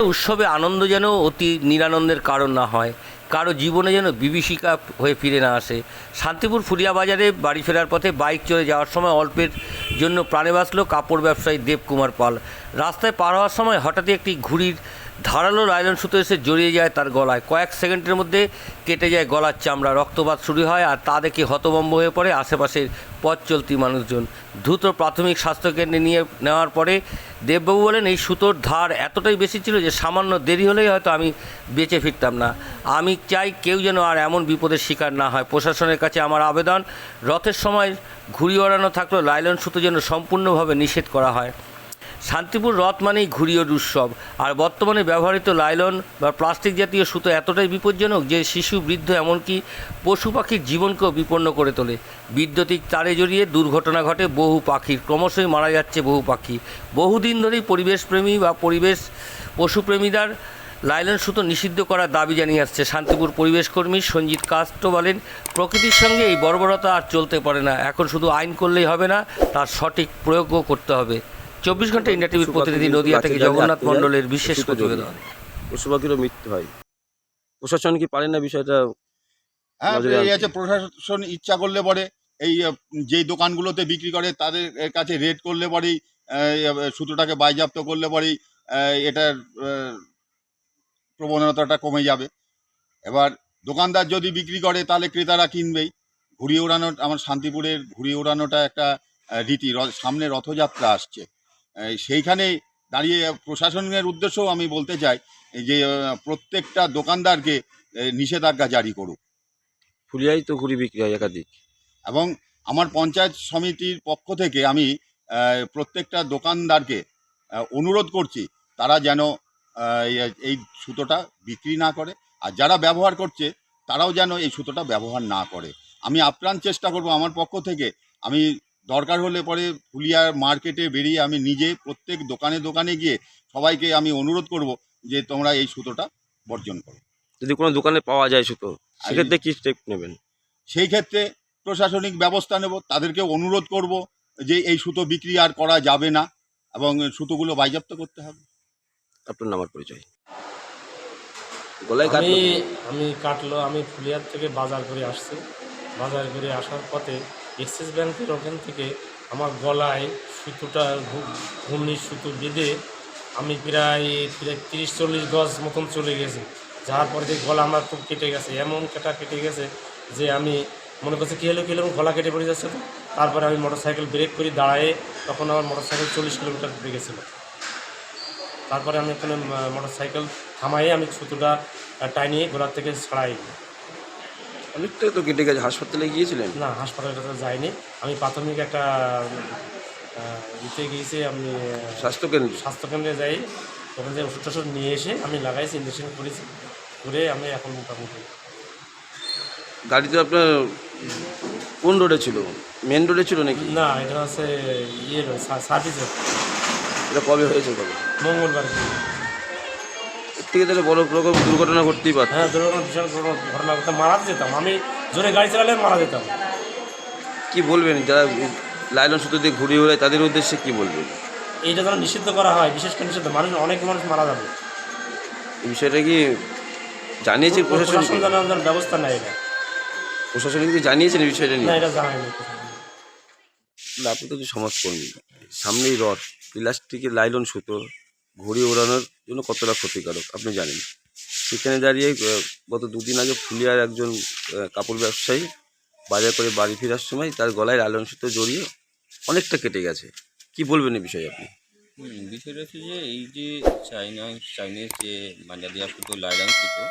উৎসবে আনন্দ যেন অতি নিরানন্দের কারণ না হয়, কারও জীবনে যেন বিভীষিকা হয়ে ফিরে না আসে। শান্তিপুর ফুলিয়া বাজারে বাড়ি ফেরার পথে বাইক চলে যাওয়ার সময় অল্পের জন্য প্রাণে বাঁচল কাপড় ব্যবসায়ী দেবকুমার পাল। রাস্তায় পার হওয়ার সময় হঠাৎই একটি ঘুড়ির ধারালো লাইলন সুতো এসে জড়িয়ে যায় তার গলায়। কয়েক সেকেন্ডের মধ্যে কেটে যায় গলার চামড়া। রক্তপাত শুরু হয় আর তা দেখে হতভম্ব হয়ে পড়ে আশেপাশের পথ চলতি মানুষজন। দ্রুত প্রাথমিক স্বাস্থ্যকেন্দ্রে নিয়ে নেওয়ার পরে দেববাবু বলেন, এই সুতোর ধার এতটাই বেশি ছিল যে সামান্য দেরি হলেই হয়তো আমি বেঁচে ফিরতাম না। আমি চাই কেউ যেন আর এমন বিপদের শিকার না হয়। প্রশাসনের কাছে আমার আবেদন। রথের সময় ঘুড়ি ওড়ানো থাকলেও লাইলন সুতো যেন সম্পূর্ণভাবে নিষেধ করা হয়। শান্তিপুর রথ মানেই ঘুড়িওর উৎসব আর বর্তমানে ব্যবহৃত লাইলন বা প্লাস্টিক জাতীয় সুতো এতটাই বিপজ্জনক যে শিশু, বৃদ্ধ এমনকি পশু পাখির জীবনকেও বিপন্ন করে তোলে। বিদ্যুতিক তারে জড়িয়ে দুর্ঘটনা ঘটে বহু পাখির। ক্রমশই মারা যাচ্ছে বহু পাখি। বহুদিন ধরেই পরিবেশপ্রেমী বা পরিবেশ পশুপ্রেমীদের লাইলন সুতো নিষিদ্ধ করার দাবি জানিয়ে আসছে শান্তিপুর পরিবেশ কর্মী সঞ্জিত কাস্ট বলেন, প্রকৃতির সঙ্গে এই বর্বরতা আর চলতে পারে না। এখন শুধু আইন করলেই হবে না, তার সঠিক প্রয়োগও করতে হবে। চব্বিশ ঘণ্টা ইন্ডিয়া টিভির প্রতিনিধি নদিয়া থেকে জগন্নাথ মণ্ডলের বিশেষ প্রতিবেদন। পশু পাখিরও মৃত্যু হয়। প্রশাসন কি পারে না বিষয়টা? হ্যাঁ। আছে প্রশাসন ইচ্ছা করলে পরে এই যেই দোকানগুলোতে বিক্রি করে তাদের কাছে রেড করলে পরেই আহ, সুতোটাকে বাজেয়াপ্ত করলে পরেই আহ, এটার প্রবণতাটা কমে যাবে। এবার দোকানদার যদি বিক্রি করে তাহলে ক্রেতারা কিনবেই। ঘুড়ি ওড়ানো আমার শান্তিপুরের ঘুড়ি ওড়ানোটা একটা রীতি। সামনে রথযাত্রা আসছে। সেইখানে দাঁড়িয়ে প্রশাসনের উদ্দেশ্যও আমি বলতে চাই যে প্রত্যেকটা দোকানদারকে নিষেধাজ্ঞা জারি করুক। ফুলিয়াই তো ঘুড়ি বিক্রি হয় একাধিক। এবং আমার পঞ্চায়েত সমিতির পক্ষ থেকে আমি প্রত্যেকটা দোকানদারকে অনুরোধ করছি তারা যেন এই সুতোটা বিক্রি না করে আর যারা ব্যবহার করছে তারাও যেন এই সুতোটা ব্যবহার না করে। আমি আপ্রাণ চেষ্টা করব আমার পক্ষ থেকে আমি দরকার হলে পরে ফুলিয়ার মার্কেটে বেরিয়ে আমি নিজে প্রত্যেক দোকানে দোকানে গিয়ে সবাইকে আমি অনুরোধ করব যে তোমরা এই সুতোটা বর্জন করো। যদি কোনো দোকানে পাওয়া যায় সুতো সেক্ষেত্রে কি স্টেপ নেবেন? সেই ক্ষেত্রে প্রশাসনিক ব্যবস্থা নেব তাদেরকে অনুরোধ করব যে এই সুতো বিক্রি আর করা যাবে না এবং সুতোগুলো বাজেয়াপ্ত করতে হবে। আপনার নামার পরিচয়? গলায় আমি আমি কাটলো আমি ফুলিয়ার থেকে বাজার করে আসছি। বাজার করে আসার পথে এক্সিস ব্যাংকের ওখান থেকে আমার গলায় সুতোটা ঘূর্ণির সুতো বেঁধে আমি প্রায় প্রায় তিরিশ, চল্লিশ গজ মতন চলে গেছি। যাওয়ার পরে দেখি গলা আমার খুব কেটে গেছে। এমন কাটা কেটে গেছে যে আমি মনে করছি, কী হলো কী হলো গলা কেটে পড়ে যাচ্ছে তো। তারপরে আমি মোটর সাইকেল ব্রেক করি দাঁড়ায়ে, তখন আমার মোটর সাইকেল চল্লিশ কিলোমিটার ঘুরে গেছিল। তারপরে আমি ওখানে মোটর সাইকেল থামাইয়ে আমি সুতোটা টাইনিয়ে গোড়ার থেকে ছাড়াই অনেকটা তো কেটে গেছে হাসপাতালে গিয়েছিলেন? না হাসপাতালে তো যাইনি আমি প্রাথমিক একটা ইতে গিয়েছি আমি স্বাস্থ্যকেন্দ্র? স্বাস্থ্যকেন্দ্রে যাই। ওখান থেকে ওষুধ টষুধ নিয়ে এসে আমি লাগাইছি ইঞ্জেকশন করেছি। করে আমি এখন মোটামুটি গাড়ি তো আপনার কোন রোডে ছিল? মেন রোডে ছিল নাকি? না এটা হচ্ছে ইয়ে সার্ভিসের এটা কবে হয়েছে কবে? মঙ্গলবার থেকে তাহলে বড় রকম দুর্ঘটনা ঘটতেই পারত হ্যাঁ দুর্ঘটনা বিশাল বড় ঘটনা ঘটতে মারা যেতাম। আমি জোরে গাড়ি চালালে মারা যেতাম। কি বলবেন? যারা লাইলন সুতো দিয়ে ঘুরিয়ে ওড়ায় তাদের উদ্দেশ্যে কি বলবেন? এইটা যেন নিষিদ্ধ করা হয় বিশেষ করে নিষিদ্ধ। মানুষ অনেক মানুষ মারা যাবে। এই বিষয়টা কি জানিয়েছে প্রশাসন যেন ব্যবস্থা নেয় এটা। প্রশাসন কি জানিয়েছেন এই বিষয়টা না নিয়ে এটা জানায়নি না, আপনি তো সমাজকর্মী সামনেই রথ প্লাস্টিকের লাইলন সুতো ঘুড়ি ওড়ানোর জন্য কতটা ক্ষতিকারক, আপনি জানেন। সেখানে দাঁড়িয়ে গত দুদিন আগে ফুলিয়ার একজন কাপড় ব্যবসায়ী বাজার করে বাড়ি ফেরার সময় তার গলায় লাইলন সুতো জড়িয়ে অনেকটা কেটে গেছে। কি বলবেন এই বিষয়ে আপনি? বিষয়টা হচ্ছে যে এই যে চাইনা, চাইনিজ যে মাঞ্জা দেওয়া সুতো লাইলান সুতো,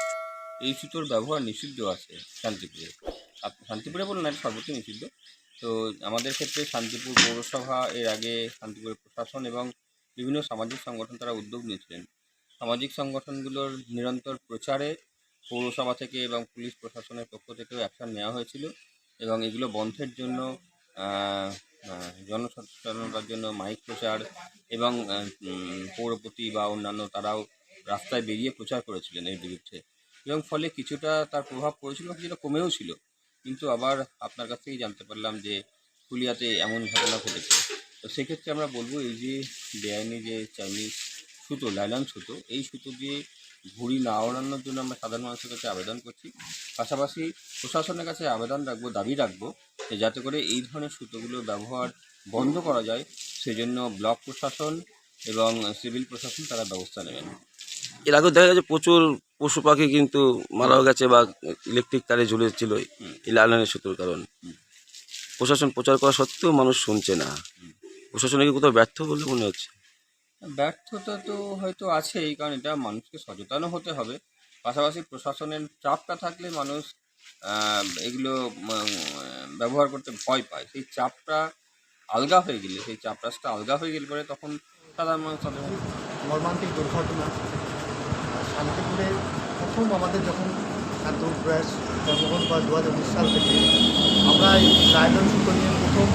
এই সুতোর ব্যবহার নিষিদ্ধ আছে শান্তিপুরে। শান্তিপুরে বলুন না সর্বোচ্চ নিষিদ্ধ। তো আমাদের ক্ষেত্রে শান্তিপুর পৌরসভা এর আগে শান্তিপুরের প্রশাসন এবং বিভিন্ন সামাজিক সংগঠন তারা উদ্যোগ নিয়েছিলেন। সামাজিক সংগঠনগুলোর নিরন্তর প্রচারে পৌরসভা থেকে এবং পুলিশ প্রশাসনের পক্ষ থেকেও অ্যাকশন নেওয়া হয়েছিল এবং এগুলো বন্ধের জন্য জনসচেতনতার জন্য মাইক প্রচার এবং পৌরপতি বা অন্যান্য তারাও রাস্তায় বেরিয়ে প্রচার করেছিলেন এর বিরুদ্ধে। এবং ফলে কিছুটা তার প্রভাব পড়েছিল, কিছুটা কমেও ছিল। কিন্তু আবার আপনার কাছ থেকেই জানতে পারলাম যে, ফুলিয়াতে এমন ঘটনা ঘটেছে। তো সেক্ষেত্রে আমরা বলব এই যে বেআইনি যে চাইনিজ সুতো লাইলন সুতো এই সুতো দিয়ে ঘুড়ি না ওড়ানোর জন্য আমরা সাধারণ মানুষের কাছে আবেদন করছি। পাশাপাশি প্রশাসনের কাছে আবেদন রাখব দাবি রাখব যে যাতে করে এই ধরনের সুতোগুলোর ব্যবহার বন্ধ করা যায় সেজন্য ব্লক প্রশাসন এবং সিভিল প্রশাসন তারা ব্যবস্থা নেবেন। এর আগেও দেখা গেছে প্রচুর পশু পাখি কিন্তু মারাও গেছে বা ইলেকট্রিক তারে ঝুলেছিল এই লাইলনের সুতোর কারণ। প্রশাসন প্রচার করা সত্ত্বেও মানুষ শুনছে না। প্রশাসনের কি কোথাও ব্যর্থ বলে মনে হচ্ছে? ব্যর্থতা তো হয়তো আছেই কারণ এটা মানুষকে সচেতনও হতে হবে। পাশাপাশি প্রশাসনের চাপটা থাকলে মানুষ এগুলো ব্যবহার করতে ভয় পায়। সেই চাপটা আলগা হয়ে গেলে সেই চাপরাশটা আলগা হয়ে গেলে পরে তখন সাধারণ মানুষ তাদের মর্মান্তিক দুর্ঘটনা। শান্তিপুরে প্রথম আমাদের যখন প্রয়াস জন্মগ্রহণ করা দু হাজার উনিশ সাল থেকে আমরা এই সুতো নিয়ে প্রথম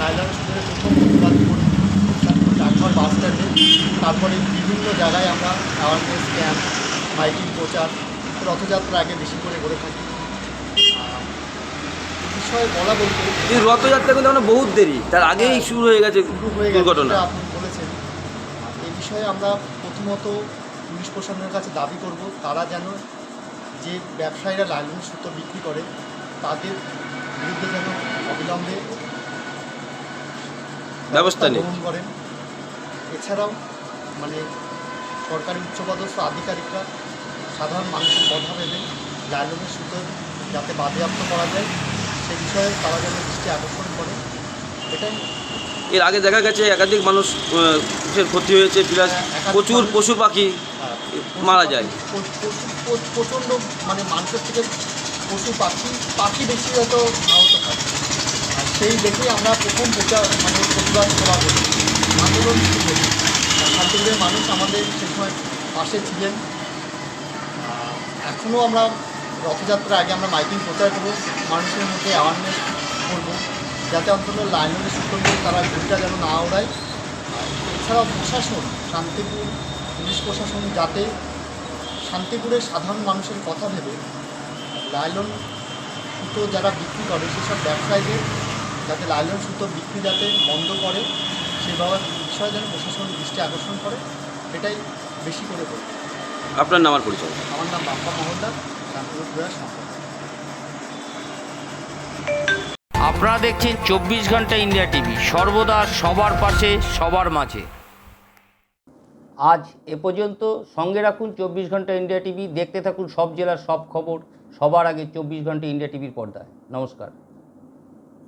নাইলন সুতোর প্রথম প্রতিবাদ করি। ডাকঘর বাস স্ট্যান্ডে তারপরে বিভিন্ন জায়গায় আমরা অ্যাওয়ারনেস ক্যাম্প মাইকিং প্রচার রথযাত্রা আগে বেশি করে করে থাকি। বিষয়ে বলা বলতে এই রথযাত্রা কিন্তু আমরা বহুত দেরি। তার আগেই শুরু হয়ে গেছে শুরু হয়ে দুর্ঘটনা। আপনি বলেছেন। এই বিষয়ে আমরা প্রথমত পুলিশ প্রশাসনের কাছে দাবি করব তারা যেন যে ব্যবসায়ীরা লাইলন সুতো বিক্রি করে তাদের বিরুদ্ধে যেন অবিলম্বে ব্যবস্থা নেই। করেন এছাড়াও মানে সরকারি উচ্চপদস্থ আধিকারিকরা সাধারণ মানুষের কথা ভেবে লাইলনের সুতো যাতে বাজেয়াপ্ত করা যায় সে বিষয়ে তারা যেন দৃষ্টি আকর্ষণ করে এটাই এর আগে দেখা গেছে একাধিক মানুষ ক্ষতি হয়েছে প্লাস একাধিক প্রচুর পশু পাখি হ্যাঁ, মারা যায়। প্রচণ্ড মানে মানুষের থেকে পশু পাখি পাখি বেশি হয়তো হয় সেই দেখেই আমরা প্রথম প্রচার মানে প্রতিবাদ করা করি আন্দোলন শুরু করি শান্তিপুরের মানুষ আমাদের সেই সময় পাশে ছিলেন। এখনও আমরা রথযাত্রার আগে আমরা মাইকিং প্রচার করব, মানুষের মধ্যে অ্যাওয়ারনেস করব, যাতে অন্তত লাইনের সূত্র তারা ঘুরটা যেন না ওড়ায়। এছাড়াও প্রশাসন, শান্তিপুর পুলিশ প্রশাসন যাতে শান্তিপুরের সাধারণ মানুষের কথা ভেবে, লাইলন সুতো যারা বিক্রি করে, সেসব ব্যবসায়ীদের যাতে লাইলন সুতো বিক্রি যাতে বন্ধ করে সেভাবে বিষয়ে যেন প্রশাসন দৃষ্টি আকর্ষণ করে এটাই বেশি করে বলি আপনার নামার পরিচয়? আমার নাম বাপ্পা মহলদার শান্তিপুর প্রয়াস সম্পর্ক আপনারা দেখছেন চব্বিশ ঘণ্টা ইন্ডিয়া টিভি সর্বদা সবার পাশে সবার মাঝে। আজ এ পর্যন্ত সঙ্গে রাখুন চব্বিশ ঘণ্টা ইন্ডিয়া টিভি দেখতে থাকুন সব জেলার সব খবর সবার আগে চব্বিশ ঘণ্টা ইন্ডিয়া টিভির পর্দায়। নমস্কার।